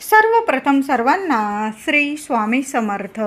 सर्वप्रथम सर्वांना श्री स्वामी समर्थ.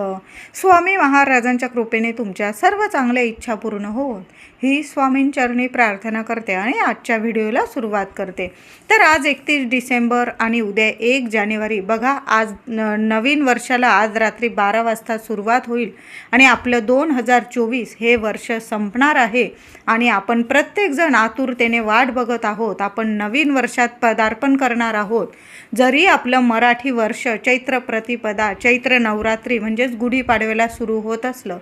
स्वामी महाराजांच्या कृपेने तुमच्या सर्व चांगल्या इच्छा पूर्ण होत ही स्वामींचरणी प्रार्थना करते आणि आजच्या व्हिडिओला सुरुवात करते. तर आज एकतीस डिसेंबर आणि उद्या एक जानेवारी. बघा आज न नवीन वर्षाला आज रात्री बारा वाजता सुरुवात होईल आणि आपलं दोन हजार चोवीस हे वर्ष संपणार आहे आणि आपण प्रत्येकजण आतुरतेने वाट बघत आहोत. आपण नवीन वर्षात पदार्पण करणार आहोत. जरी आपलं मराठी वर्ष चैत्र प्रतिपदा चैत्र नवरात्री म्हणजेच गुढीपाडव्याला सुरू होत असलं.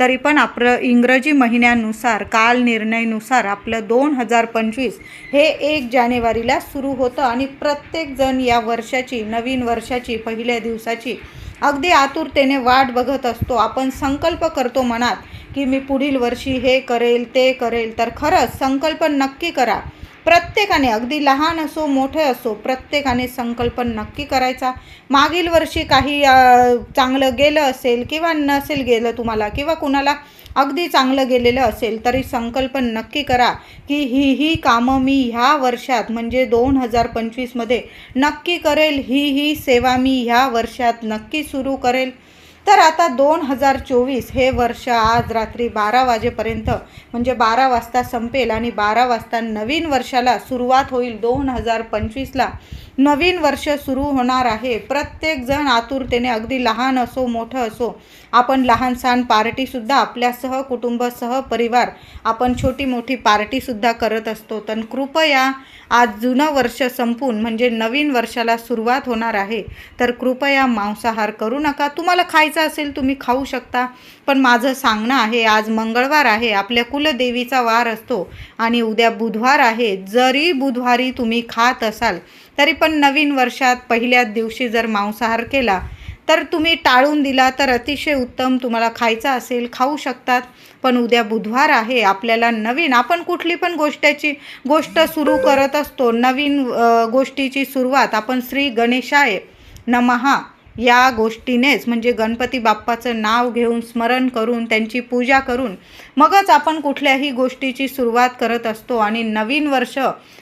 तरी पण आपलं इंग्रजी महिन्यानुसार काल निर्णयनुसार आपलं दोन हजार पंचवीस हे एक जानेवारीला सुरू होतं आणि प्रत्येकजण या वर्षाची नवीन वर्षाची पहिल्या दिवसाची अगदी आतुरतेने वाट बघत असतो. आपण संकल्प करतो मनात की मी पुढील वर्षी हे करेल ते करेल. तर खरंच संकल्प नक्की करा. प्रत्येकाने अगदी लहान असो मोठे असो प्रत्येकाने संकल्प नक्की करायचा. मागील वर्षी काही चांगलं गेलं असेल किंवा नसेल गेलं तुम्हाला किंवा कुणाला अगदी चांगलं गेलेलं असेल तरी संकल्प नक्की करा की ही ही कामं मी ह्या वर्षात म्हणजे दोन हजार पंचवीसमध्ये नक्की करेल ही ही सेवा मी ह्या वर्षात नक्की सुरू करेल. तर आता दोन हजार चोवीस हे वर्ष आज रात्री बारा वाजेपर्यंत म्हणजे बारा वाजता संपेल आणि बारा वाजता नवीन वर्षाला सुरुवात होईल दोन हजार पंचवीसला. नवीन वर्ष सुरू होणार आहे. प्रत्येकजण आतुरतेने अगदी लहान असो मोठं असो आपण लहान सहान पार्टीसुद्धा आपल्या कुटुंबासह परिवार आपण छोटी मोठी पार्टीसुद्धा करत असतो. तर कृपया आज जुनं वर्ष संपून म्हणजे नवीन वर्षाला सुरुवात होणार आहे. तर कृपया मांसाहार करू नका. तुम्हाला खायचं असेल तुम्ही खाऊ शकता. पण माझं सांगणं आहे आज मंगळवार आहे आपल्या कुलदेवीचा वार असतो आणि उद्या बुधवार आहे. जरी बुधवारी तुम्ही खात असाल तरी पण नवीन वर्षात पहिल्याच दिवशी जर मांसाहार केला तर तुम्ही टाळून दिला तर अतिशय उत्तम. तुम्हाला खायचं असेल खाऊ शकतात. पण उद्या बुधवार आहे आपल्याला नवीन आपण कुठली पण गोष्टीची गोष्ट सुरू करत असतो नवीन गोष्टीची सुरुवात आपण श्री गणेशाय नमहा या गोष्टीनेच म्हणजे गणपती बाप्पाचं नाव घेऊन स्मरण करून त्यांची पूजा करून मगच आपण कुठल्याही गोष्टीची सुरुवात करत असतो आणि नवीन वर्ष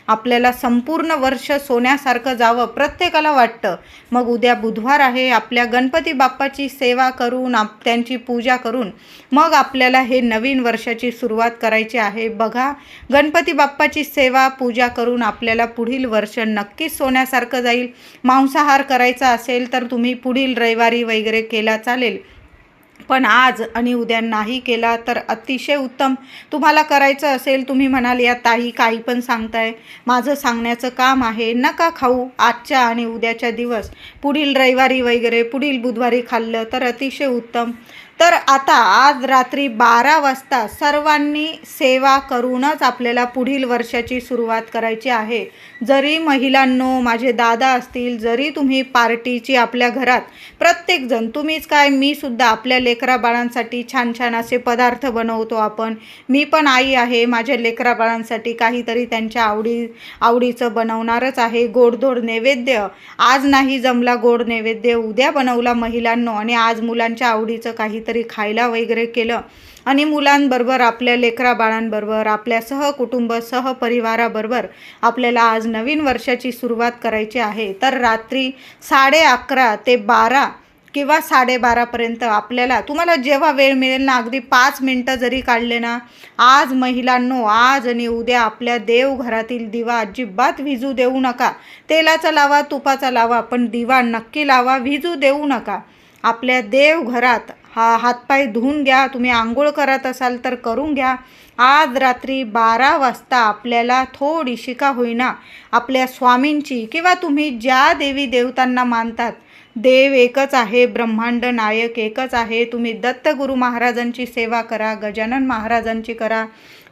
आपल्याला संपूर्ण वर्ष सोन्यासारखं जावं प्रत्येकाला वाटतं. मग उद्या बुधवार आहे आपल्या गणपती बाप्पाची सेवा करून आप त्यांची पूजा करून मग आपल्याला हे नवीन वर्षाची सुरुवात करायची आहे. बघा गणपती बाप्पाची सेवा पूजा करून आपल्याला पुढील वर्ष नक्कीच सोन्यासारखं जाईल. मांसाहार करायचा असेल तर तुम्ही पुढील रविवारी वगैरे केला चालेल. पण आज आणि उद्या नाही केला तर अतिशय उत्तम. तुम्हाला करायचं असेल तुम्ही म्हणाल या ताई काही पण सांगताय. माझं सांगण्याचं काम आहे. नका खाऊ आजच्या आणि उद्याच्या दिवस. पुढील रविवारी वगैरे पुढील बुधवारी खाल्लं तर अतिशय उत्तम. तर आता आज रात्री बारा वाजता सर्वांनी सेवा करूनच आपल्याला पुढील वर्षाची सुरुवात करायची आहे. जरी महिलांनो माझे दादा असतील जरी तुम्ही पार्टीची आपल्या घरात प्रत्येकजण तुम्हीच काय मी सुद्धा आपल्या लेकरा बाळांसाठी छान छान असे पदार्थ बनवतो आपण. मी पण आई आहे माझ्या लेकरा बाळांसाठी काहीतरी त्यांच्या आवडी आवडीचं बनवणारच आहे. गोडधोड नैवेद्य. आज नाही जमला गोड नैवेद्य उद्या बनवला महिलांनो. आणि आज मुलांच्या आवडीचं काहीतरी खायला वगैरे केलं. आणि मुलांबरोबर आपल्या लेकरा बाळांबरोबर आपल्या सहकुटुंब सहपरिवाराबरोबर आपल्याला आज नवीन वर्षाची सुरुवात करायची आहे. तर रात्री साडे अकरा ते बारा किंवा साडेबारापर्यंत आपल्याला तुम्हाला जेव्हा वेळ मिळेल ना अगदी पाच मिनटं जरी काढले ना आज महिलांनो आज आणि उद्या आपल्या देवघरातील दिवा अजिबात विजू देऊ नका. तेलाचा लावा तुपाचा लावा पण दिवा नक्की लावा विजू देऊ नका. आपल्या देवघरात हा हातपाय धुवून घ्या तुम्ही आंघोळ करत असाल तर करून घ्या. आज रात्री बारा वाजता आपल्याला थोडीशी का होईना. आपल्या स्वामींची किंवा तुम्ही ज्या देवी देवतांना मानतात देव एकच आहे ब्रह्मांड नायक एकच आहे तुम्ही दत्तगुरू महाराजांची सेवा करा गजानन महाराजांची करा.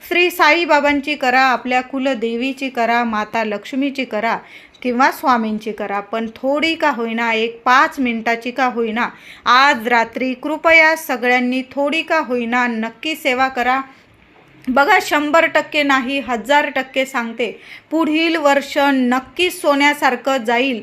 श्री साईबाबांची करा आपल्या कुलदेवीची करा माता लक्ष्मीची करा किंवा स्वामींची करा. पण थोडी का होईना एक पाच मिनिटाची का होईना आज रात्री कृपया सगळ्यांनी थोडी का होईना नक्की सेवा करा. बघा शंभर टक्के नाही हजार टक्के सांगते. पुढील वर्ष नक्कीच सोन्यासारखं जाईल.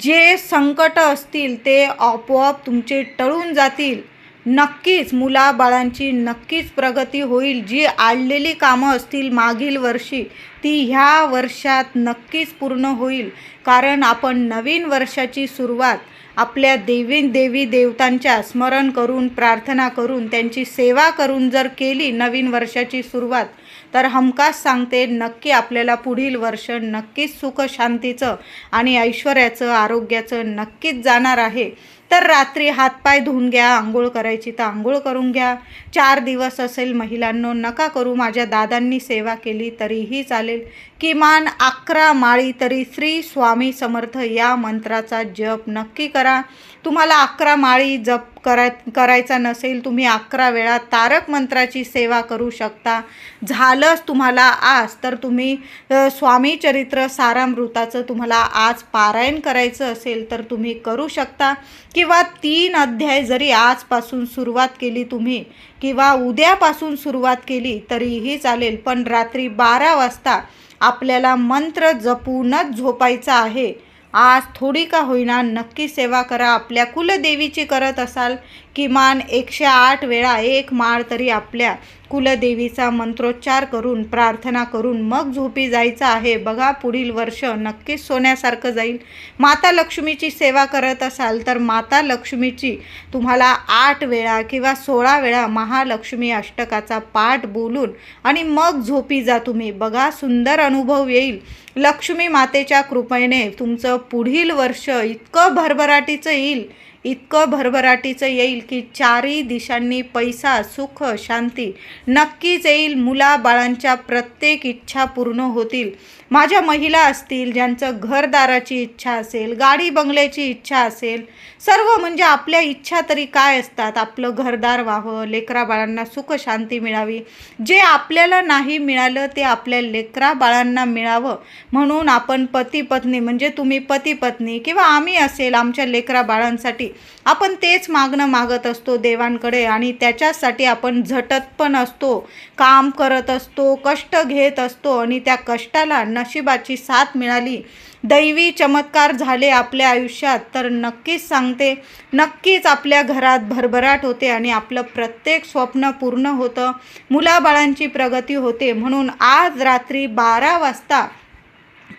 जे संकट असतील ते आपोआप तुमचे टळून जातील. नक्कीच मुलाबाळांची नक्कीच प्रगती होईल. जी आडलेली कामं असतील मागील वर्षी ती ह्या वर्षात नक्कीच पूर्ण होईल. कारण आपण नवीन वर्षाची सुरुवात आपल्या देवी देवी देवतांच्या स्मरण करून प्रार्थना करून त्यांची सेवा करून जर केली नवीन वर्षाची सुरुवात तर हमखास सांगते नक्की आपल्याला पुढील वर्ष नक्कीच सुख शांतीचं आणि ऐश्वर्याचं आरोग्याचं नक्कीच जाणार आहे. तर रात्री हातपाय धुवून घ्या आंघोळ करायची तर आंघोळ करून घ्या. चार दिवस असेल महिलांनो नका करू माझ्या दादांनी सेवा केली तरीही चालेल. किमान अकरा माळी तरी श्री स्वामी समर्थ या मंत्राचा जप नक्की करा. तुम्हाला अकरा माळी जप कराय करायचा नसेल तुम्ही अकरा वेळा तारक मंत्राची सेवा करू शकता. झालंच तुम्हाला आज तर तुम्ही स्वामी चरित्र सारामृताचं तुम्हाला आज पारायण करायचं असेल तर तुम्ही करू शकता. किंवा तीन अध्याय जरी आजपासून सुरुवात केली तुम्ही किंवा उद्यापासून सुरुवात केली तरीही चालेल पण रात्री बारा वाजता आपल्याला मंत्र जपूनच झोपायचा आहे. आज थोडी का होईना नक्की सेवा करा. आपल्या कुलदेवीची करत असाल किमान एकशे आठ वेळा एक माळ तरी आपल्या कुलदेवीचा मंत्रोच्चार करून प्रार्थना करून मग झोपी जायचं आहे. बघा पुढील वर्ष नक्कीच सोन्यासारखं जाईल. माता लक्ष्मीची सेवा करत असाल तर माता लक्ष्मीची तुम्हाला आठ वेळा किंवा सोळा वेळा महालक्ष्मी अष्टकाचा पाठ बोलून आणि मग झोपी जा तुम्ही. बघा सुंदर अनुभव येईल. लक्ष्मी मातेच्या कृपेने तुमचं पुढील वर्ष इतकं भरभराटीचं येईल. इतकं भरभराटीचं येईल की चारही दिशांनी पैसा सुख शांती नक्कीच येईल. मुलाबाळांच्या प्रत्येक इच्छा पूर्ण होतील. माझ्या महिला असतील ज्यांचं घरदाराची इच्छा असेल गाडी बंगल्याची इच्छा असेल सर्व म्हणजे आपल्या इच्छा तरी काय असतात? आपलं घरदार व्हावं लेकरा बाळांना सुख शांती मिळावी. जे आपल्याला नाही मिळालं ते आपल्या लेकरा बाळांना मिळावं. म्हणून आपण पती पत्नी म्हणजे तुम्ही पती पत्नी किंवा आम्ही असेल आमच्या लेकरा बाळांसाठी आपण तेच मागणं मागत असतो देवांकडे आणि त्याच्यासाठी आपण झटत पण असतो काम करत असतो कष्ट घेत असतो आणि त्या कष्टाला नशिबाची साथ मिळाली. दैवी चमत्कार झाले आपल्या आयुष्यात. तर नक्कीच सांगते नक्कीच आपल्या घरात भरभराट होते आणि आपलं प्रत्येक स्वप्न पूर्ण होतं. मुलाबाळांची प्रगती होते. म्हणून आज रात्री बारा वाजता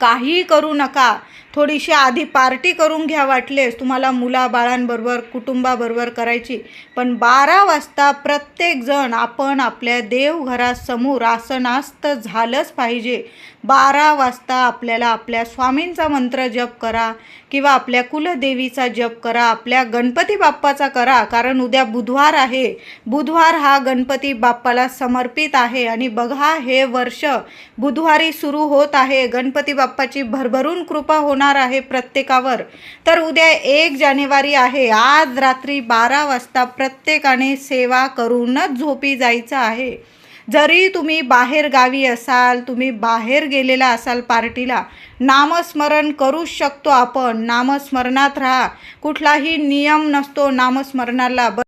काही करू नका. थोडीशी आधी पार्टी करून घ्या वाटलेस तुम्हाला मुलाबाळांबरोबर कुटुंबाबरोबर करायची. पण बारा वाजता प्रत्येकजण आपण आपल्या देवघरासमोर आसनास्त झालंच पाहिजे. बारा वाजता आपल्याला आपल्या स्वामींचा मंत्र जप करा किंवा आपल्या कुलदेवीचा जप करा आपल्या गणपती बाप्पाचा करा. कारण उद्या बुधवार आहे. बुधवार हा गणपती बाप्पाला समर्पित आहे. आणि बघा हे वर्ष बुधवारी सुरू होत आहे. गणपती बाप्पाची भरभरून कृपा होणार आहे प्रत्येकावर. तर उद्या एक जानेवारी आहे. आज रात्री बारा वाजता प्रत्येकाने सेवा करूनच झोपी जायचं आहे. जरी तुम्ही बाहेर गावी असाल तुम्ही बाहेर गेलेला असाल पार्टीला नामस्मरण करूच शकतो आपण. नामस्मरणात राहा. कुठलाही नियम नसतो नामस्मरणाला. ब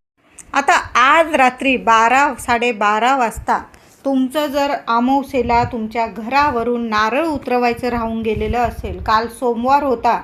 आता आज रात्री बारा साडेबारा वाजता तुमचं जर अमावस्येला तुमच्या घरावरून नारळ उतरवायचं राहून गेलेलं असेल काल सोमवार होता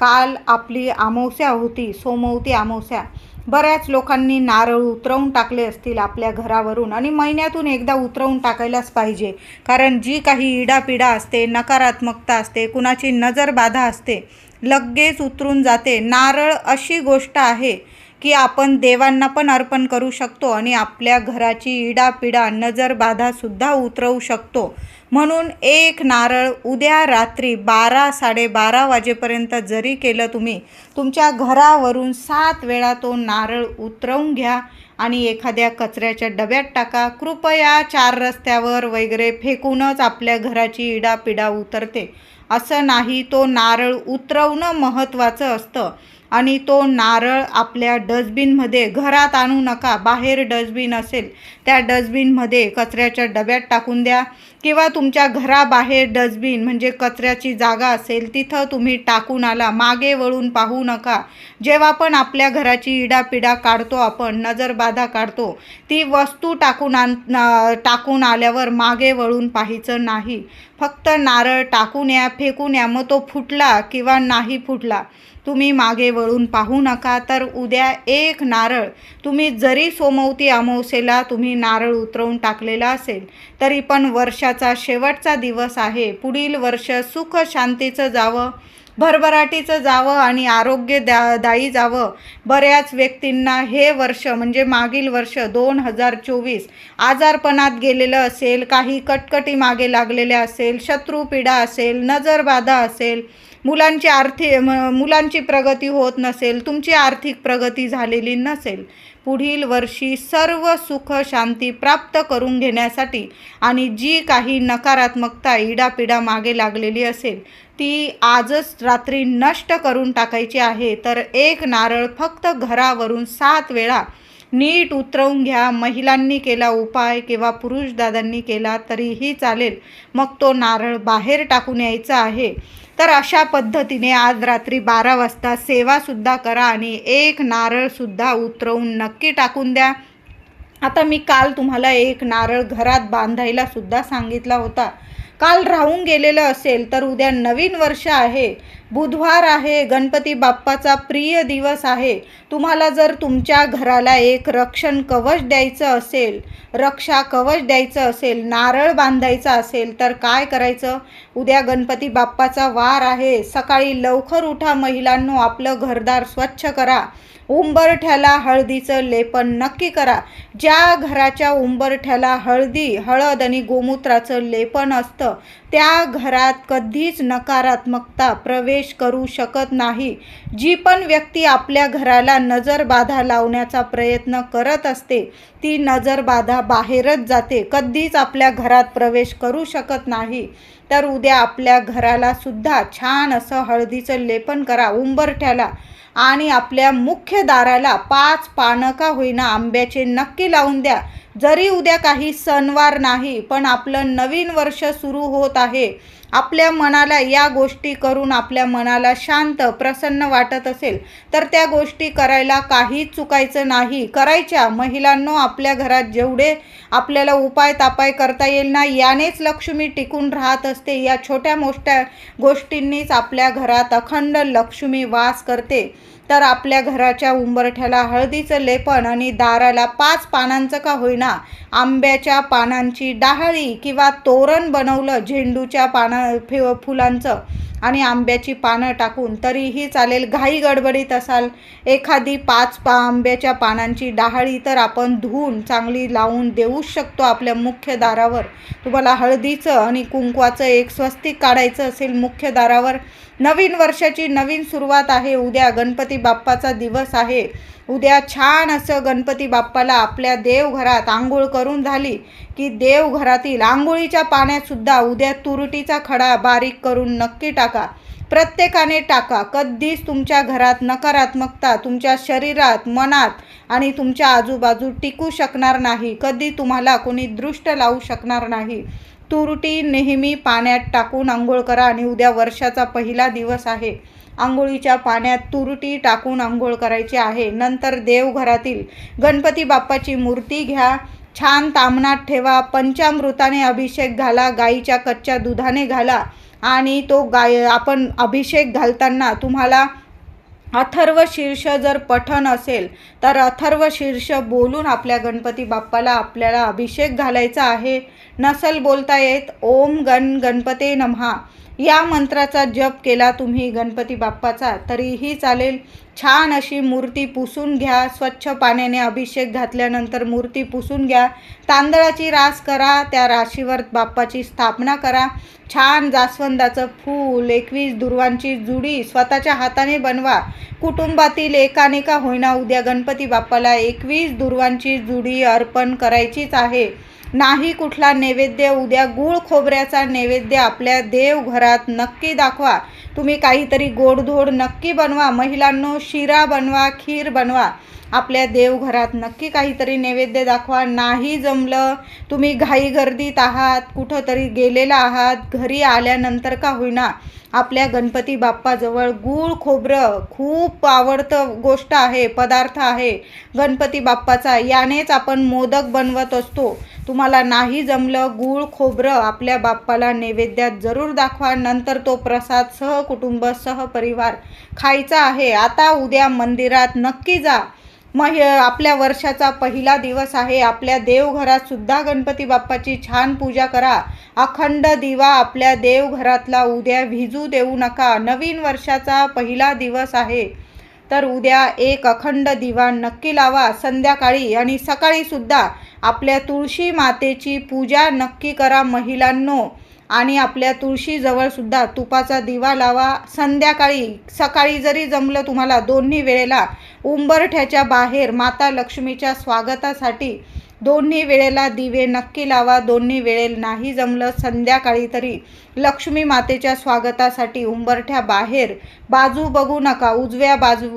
काल आपली अमावस्या होती सोमवती अमावस्या बऱ्याच लोकांनी नारळ उतरवून टाकले असतील आपल्या घरावरून आणि महिन्यातून एकदा उतरवून टाकायलाच पाहिजे. कारण जी काही इडापिडा असते नकारात्मकता असते कुणाची नजरबाधा असते लगेच उतरून जाते. नारळ अशी गोष्ट आहे की आपण देवांना पण अर्पण करू शकतो आणि आपल्या घराची इडापिडा नजरबाधासुद्धा उतरवू शकतो. म्हणून एक नारळ उद्या रात्री बारा साडेबारा वाजेपर्यंत जरी केलं तुम्ही तुमच्या घरावरून सात वेळा तो नारळ उतरवून घ्या आणि एखाद्या कचऱ्याच्या डब्यात टाका. कृपया चार रस्त्यावर वगैरे फेकूनच आपल्या घराची इडापिडा उतरते. असं नाही तो नारळ उतरवणं महत्त्वाचं असतं. आणि तो नारळ आपल्या डस्टबिनमध्ये घरात आणू नका बाहेर डस्टबिन असेल त्या डस्टबिनमध्ये कचऱ्याच्या डब्यात टाकून द्या किंवा तुमच्या घराबाहेर डस्टबिन म्हणजे कचऱ्याची जागा असेल तिथं तुम्ही टाकून आला मागे वळून पाहू नका. जेव्हा पण आपल्या घराची इडापिडा काढतो आपण नजरबाधा काढतो ती वस्तू टाकून आण टाकून आल्यावर मागे वळून पाहायचं नाही. फक्त नारळ टाकून या फेकून या मग तो फुटला किंवा नाही फुटला. तुम्ही मागे वळून पाहू नका तर उद्या एक नारळ तुम्ही जरी सोमवती अमावस्येला तुम्ही नारळ उतरवून टाकलेला असेल तरी पण वर्षाचा शेवटचा दिवस आहे. पुढील वर्ष सुख शांतीचं जावं भरभराटीचं जावं आणि आरोग्य द्या दायी जावं. बऱ्याच व्यक्तींना हे वर्ष म्हणजे मागील वर्ष दोन हजार चोवीस आजारपणात गेलेलं असेल काही कटकटी मागे लागलेल्या असेल शत्रुपीडा असेल नजरबाधा असेल मुलांची आर्थिक मुलांची प्रगती होत नसेल तुमची आर्थिक प्रगती झालेली नसेल पुढील वर्षी सर्व सुख शांती प्राप्त करून घेण्यासाठी आणि जी काही नकारात्मकता इडापिडा मागे लागलेली असेल ती आजच रात्री नष्ट करून टाकायची आहे. तर एक नारळ फक्त घरावरून सात वेळा नीट उतरवून घ्या. महिलांनी केला उपाय किंवा पुरुष दादांनी केला तरीही चालेल. मग तो नारळ बाहेर टाकून यायचा आहे. तर अशा पद्धतीने आज रात्री बारा वाजता सेवासुद्धा करा आणि एक नारळसुद्धा उतरवून नक्की टाकून द्या. आता मी काल तुम्हाला एक नारळ घरात बांधायलासुद्धा सांगितला होता. काल राहून गेलेलं असेल तर उद्या नवीन वर्ष आहे. बुधवार आहे गणपती बाप्पाचा प्रिय दिवस आहे. तुम्हाला जर तुमच्या घराला एक रक्षण कवच द्यायचं असेल रक्षा कवच द्यायचं असेल नारळ बांधायचा असेल तर काय करायचं? उद्या गणपती बाप्पाचा वार आहे. सकाळी लवकर उठा महिलांनो आपलं घरदार स्वच्छ करा. उंबरठ्याला हळदीचं लेपन नक्की करा. ज्या घराच्या उंबरठ्याला हळदी हळद आणि गोमूत्राचं लेपन असतं त्या घरात कधीच नकारात्मकता प्रवेश करू शकत नाही. जी पण व्यक्ती आपल्या घराला नजरबाधा लावण्याचा प्रयत्न करत असते ती नजरबाधा बाहेरच जाते. कधीच आपल्या घरात प्रवेश करू शकत नाही. तर उद्या आपल्या घराला सुद्धा छान असं हळदीचं लेपन करा. उंबरठ्याला आणि आपल्या मुख्य दाराला पाच पानं का होईना आंब्याचे नक्की लावून द्या. जरी उद्या काही सणवार नाही पण आपलं नवीन वर्ष सुरू होत आहे. आपल्या मनाला या गोष्टी करून आपल्या मनाला शांत प्रसन्न वाटत असेल तर त्या गोष्टी करायला काहीच चुकायचं नाही. करायच्या महिलांनो आपल्या घरात जेवढे आपल्याला उपाय तापाय करता येईल ना यानेच लक्ष्मी टिकून राहत असते. या छोट्या मोठ्या गोष्टींनीच आपल्या घरात अखंड लक्ष्मी वास करते. तर आपल्या घराच्या उंबरठ्याला हळदीचं लेपन आणि दाराला पाच पानांचं का होईना आंब्याच्या पानांची डाहळी किंवा तोरण बनवलं झेंडूच्या पाना फुलांचं. आणि आंब्याची पानं टाकून तरीही चालेल. घाई गडबडीत असाल. एखादी पाच पा आंब्याच्या पानांची डाहाळी तर आपण धुवून चांगली लावून देऊच शकतो आपल्या मुख्य दारावर. तुम्हाला हळदीचं आणि कुंकवाचं एक स्वस्तिक काढायचं असेल मुख्य दारावर. नवीन वर्षाची नवीन सुरुवात आहे. उद्या गणपती बाप्पाचा दिवस आहे. उद्या छान असं गणपती बाप्पाला आपल्या देवघरात आंघोळ करून झाली की देवघरातील आंघोळीच्या पाण्यातसुद्धा उद्या तुरटीचा खडा बारीक करून नक्की टाका. प्रत्येकाने टाका. कधीच तुमच्या घरात नकारात्मकता तुमच्या शरीरात मनात आणि तुमच्या आजूबाजू टिकू शकणार नाही. कधी तुम्हाला कोणी दृष्ट लावू शकणार नाही. तुरटी नेहमी पाण्यात टाकून आंघोळ करा आणि उद्या वर्षाचा पहिला दिवस आहे. आंघोळीच्या पाण्यात तुरटी टाकून आंघोळ करायची आहे. नंतर देवघरातील गणपती बाप्पाची मूर्ती घ्या. छान तामणात ठेवा. पंचामृताने अभिषेक घाला. गाईच्या कच्च्या दुधाने घाला. आणि तो गाय आपण अभिषेक घालताना तुम्हाला अथर्व शीर्ष जर पठण असेल तर अथर्व शीर्ष बोलून आपल्या गणपती बाप्पाला आपल्याला अभिषेक घालायचा आहे. नसल बोलता येत ओम गण गणपते नमहा. या मंत्राचा जप केला तुम्ही गणपती बाप्पाचा तरीही चालेल. छान अशी मूर्ती पुसून घ्या स्वच्छ पाण्याने अभिषेक घातल्यानंतर मूर्ती पुसून घ्या. तांदळाची रास करा त्या राशीवर बाप्पाची स्थापना करा. छान जास्वंदाचं फूल एकवीस दुर्वांची जुडी स्वतःच्या हाताने बनवा. कुटुंबातील एकाने का होईना उद्या गणपती बाप्पाला एकवीस दुर्वांची जुडी अर्पण करायचीच आहे. नाही कुठला नैवेद्य उद्या गूळ खोबऱ्याचा नैवेद्य आपल्या देवघरात नक्की दाखवा. तुम्ही काहीतरी गोडधोड नक्की बनवा. महिलांनो शिरा बनवा खीर बनवा. आपल्या देवघरात नक्की काहीतरी नैवेद्य दाखवा. नाही जमलं तुम्ही घाई गर्दीत आहात कुठंतरी गेलेला आहात घरी आल्यानंतर का होईना. आपल्या गणपती बाप्पाजवळ गूळ खोबरं खूप आवडतं गोष्ट आहे पदार्थ आहे. गणपती बाप्पाचा यानेच आपण मोदक बनवत असतो. तुम्हाला नाही जमलं गूळ खोबरं आपल्या बाप्पाला नैवेद्यात जरूर दाखवा. नंतर तो प्रसाद सहकुटुंब सहपरिवार खायचा आहे. आता उद्या मंदिरात नक्की जा. मग हे आपल्या वर्षाचा पहिला दिवस आहे. आपल्या देवघरात सुद्धा गणपती बाप्पाची छान पूजा करा. अखंड दिवा आपल्या देवघरातला उद्या भिजू देऊ नका. नवीन वर्षाचा पहिला दिवस आहे. तर उद्या एक अखंड दिवा नक्की लावा. संध्याकाळी आणि सकाळीसुद्धा आपल्या तुळशी मातेची पूजा नक्की करा महिलांनो. आणि आपल्या तुळशीजवळसुद्धा तुपाचा दिवा लावा. संध्याकाळी सकाळी जरी जमलं तुम्हाला दोन्ही वेळेला उंबरठ्याच्या बाहेर माता लक्ष्मीच्या स्वागतासाठी दोन्ही वेळेला दिवे नक्की लावा दोन्ही वेळेला नाही जमलं संध्याकाळी तरी. लक्ष्मी मातेच्या स्वागतासाठी उंबरठ्या बाहेर. बाजू बघू नका उजव्या बाजू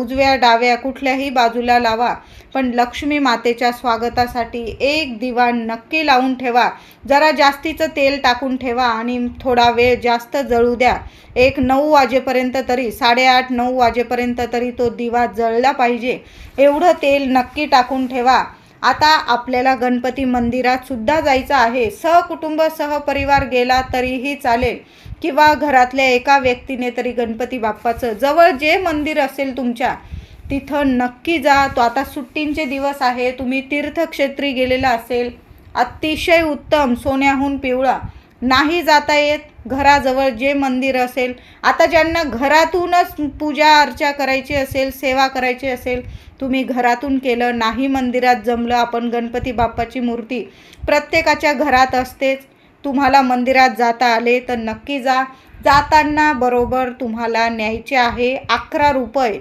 उजव्या डाव्या कुठल्याही बाजूला लावा. पण लक्ष्मी मातेच्या स्वागतासाठी एक दिवा नक्की लावून ठेवा. जरा जास्तीचं तेल टाकून ठेवा आणि थोडा वेळ जास्त जळू द्या. एक नऊ वाजेपर्यंत तरी साडेआठ नऊ वाजेपर्यंत तरी तो दिवा जळला पाहिजे. एवढं तेल नक्की टाकून ठेवा. आता आपल्याला गणपती मंदिरात सुद्धा जायचं आहे. सहकुटुंब सहपरिवार गेला तरीही चालेल. किंवा घरातल्या एका व्यक्तीने तरी गणपती बाप्पाचं जवळ जे मंदिर असेल तुमच्या तिथं नक्की जा. तो आता सुट्टींचे दिवस आहे. तुम्ही तीर्थक्षेत्री गेलेला असेल. अतिशय उत्तम सोन्याहून पिवळा. नाही जाता येत. घराजवळ जे मंदिर असेल आता ज्यांना घरातूनच पूजा अर्चा करायची असेल सेवा करायची असेल तुम्ही घरातून केलं नाही मंदिरात जमलं आपण गणपती बाप्पाची मूर्ती प्रत्येकाच्या घरात असतेच. तुम्हाला मंदिरात जाता आले तर नक्की जा. जाताना बरोबर तुम्हाला न्यायचे आहे अकरा रुपये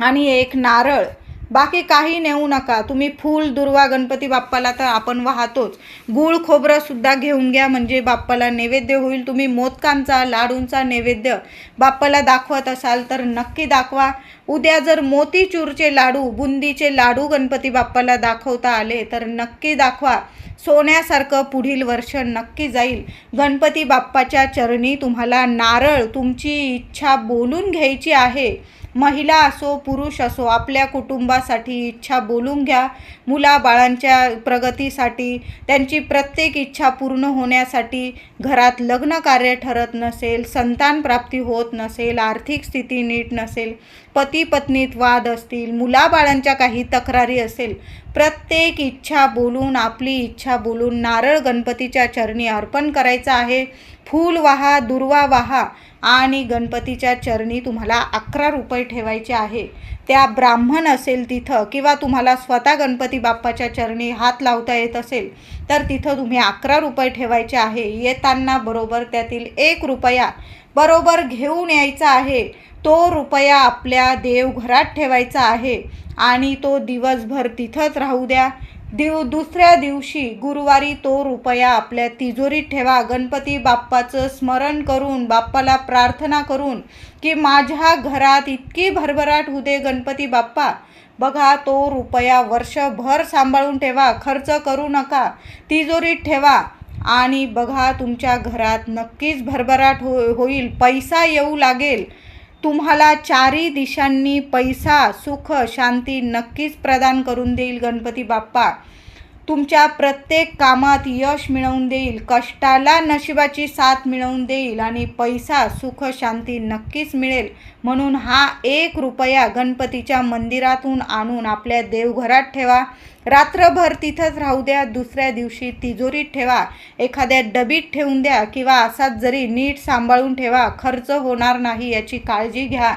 आणि एक नारळ. बाकी काही नेऊ नका. तुम्ही फूल दुर्वा गणपती बाप्पाला तर आपण वाहतोच. गूळ खोबरंसुद्धा घेऊन घ्या म्हणजे बाप्पाला नैवेद्य होईल. तुम्ही मोदकांचा लाडूंचा नैवेद्य बाप्पाला दाखवत असाल तर नक्की दाखवा. उद्या जर मोतीचूरचे लाडू बुंदीचे लाडू गणपती बाप्पाला दाखवता आले तर नक्की दाखवा. सोन्यासारखं पुढील वर्ष नक्की जाईल. गणपती बाप्पाच्या चरणी तुम्हाला नारळ तुमची इच्छा बोलून घ्यायची आहे. महिला असो पुरुष असो आपल्या कुटुंबासाठी इच्छा बोलून घ्या. मुलाबाळांच्या प्रगतीसाठी त्यांची प्रत्येक इच्छा पूर्ण होण्यासाठी घरात लग्न कार्य ठरत नसेल संतान प्राप्ती होत नसेल आर्थिक स्थिती नीट नसेल पती पत्नीत वाद असतील मुलाबाळांच्या काही तक्रारी असेल प्रत्येक इच्छा बोलून आपली इच्छा बोलून नारळ गणपतीच्या चरणी अर्पण करायचं आहे. फूल वाहा दुर्वा वाहा आणि गणपतीच्या चरणी तुम्हाला अकरा रुपये ठेवायचे आहे. त्या ब्राह्मण असेल तिथं किंवा तुम्हाला स्वतः गणपती बाप्पाच्या चरणी हात लावता येत असेल तर तिथं तुम्ही अकरा रुपये ठेवायचे आहे. येताना बरोबर त्यातील एक रुपया बरोबर घेऊन यायचा आहे. तो रुपया आपल्या देवघरात ठेवायचा आहे आणि तो दिवसभर तिथंच राहू द्या. दिव दुसऱ्या दिवशी गुरुवारी तो रुपया आपल्या तिजोरीत ठेवा. गणपती बाप्पाचं स्मरण करून बाप्पाला प्रार्थना करून की माझ्या घरात इतकी भरभराट होऊ दे गणपती बाप्पा. बघा तो रुपया वर्षभर सांभाळून ठेवा. खर्च करू नका. तिजोरीत ठेवा. आणि बघा तुमच्या घरात नक्कीच भरभराट हो होईल. पैसा येऊ लागेल. तुम्हाला चारी दिशांनी पैसा सुख शांती नक्कीच प्रदान करून देईल गणपती बाप्पा. तुमच्या प्रत्येक कामात यश मिळवून देईल कष्टाला नशिबाची साथ मिळवून देईल आणि पैसा सुख शांती नक्कीच मिळेल. म्हणून हा एक रुपया गणपतीच्या मंदिरातून आणून आपल्या देवघरात ठेवा. रात्रभर तिथंच राहू द्या दुसऱ्या दिवशी तिजोरीत ठेवा. एखाद्या डबीत ठेवून द्या किंवा असाच जरी नीट सांभाळून ठेवा खर्च होणार नाही याची काळजी घ्या.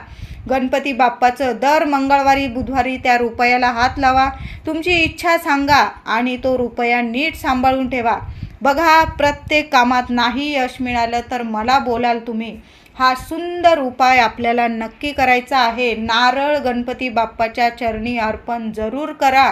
गणपती बाप्पाचं दर मंगळवारी बुधवारी त्या रुपयाला हात लावा. तुमची इच्छा सांगा आणि तो रुपया नीट सांभाळून ठेवा. बघा प्रत्येक कामात नाही यश मिळालं तर मला बोलाल तुम्ही. हा सुंदर उपाय आपल्याला नक्की करायचा आहे. नारळ गणपती बाप्पाच्या चरणी अर्पण जरूर करा.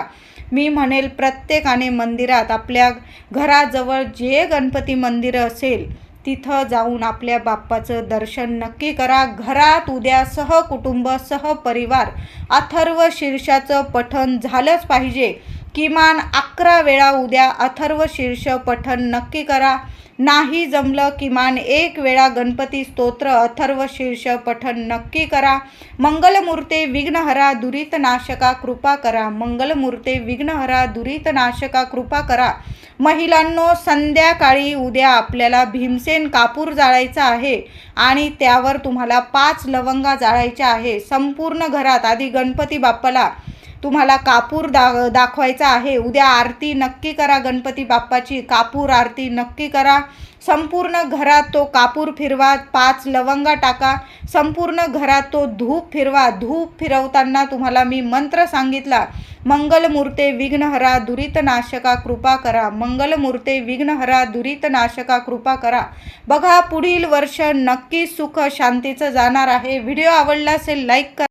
मी म्हणेल प्रत्येकाने मंदिरात आपल्या घराजवळ जे गणपती मंदिरं असेल तिथं जाऊन आपल्या बाप्पाचं दर्शन नक्की करा. घरात उद्या सहकुटुंब सहपरिवार. अथर्व शीर्षाचं पठण झालंच पाहिजे. किमान अकरा वेळा उद्या अथर्व शीर्ष पठण नक्की करा. नाही जमलं किमान एक वेळा गणपती स्तोत्र अथर्व शीर्ष पठण नक्की करा. मंगलमूर्ते विघ्नहरा दुरित नाशका कृपा करा. मंगलमूर्ते विघ्नहरा दुरित नाशका कृपा करा. महिलांनो संध्याकाळी उद्या आपल्याला भीमसेन कापूर जाळायचा आहे आणि त्यावर तुम्हाला पाच लवंगा जाळायच्या आहे. संपूर्ण घरात आधी गणपती बाप्पाला तुम्हाला कापूर दा दाखवायचा आहे. उद्या आरती नक्की करा गणपती बाप्पाची. कापूर आरती नक्की करा. संपूर्ण घरात तो कापूर फिरवा पाच लवंगा टाका. संपूर्ण घरात तो धूप फिरवा. धूप फिरवताना तुम्हाला मी मंत्र सांगितला. मंगलमूर्ते विघ्नहरा दुरितनाशका कृपा करा. मंगलमूर्ते विघ्नहरा दुरितनाशका कृपा करा. बघा पुढील वर्ष नक्की सुख शांतीचं जाणार आहे. व्हिडिओ आवडला असेल लाईक करा.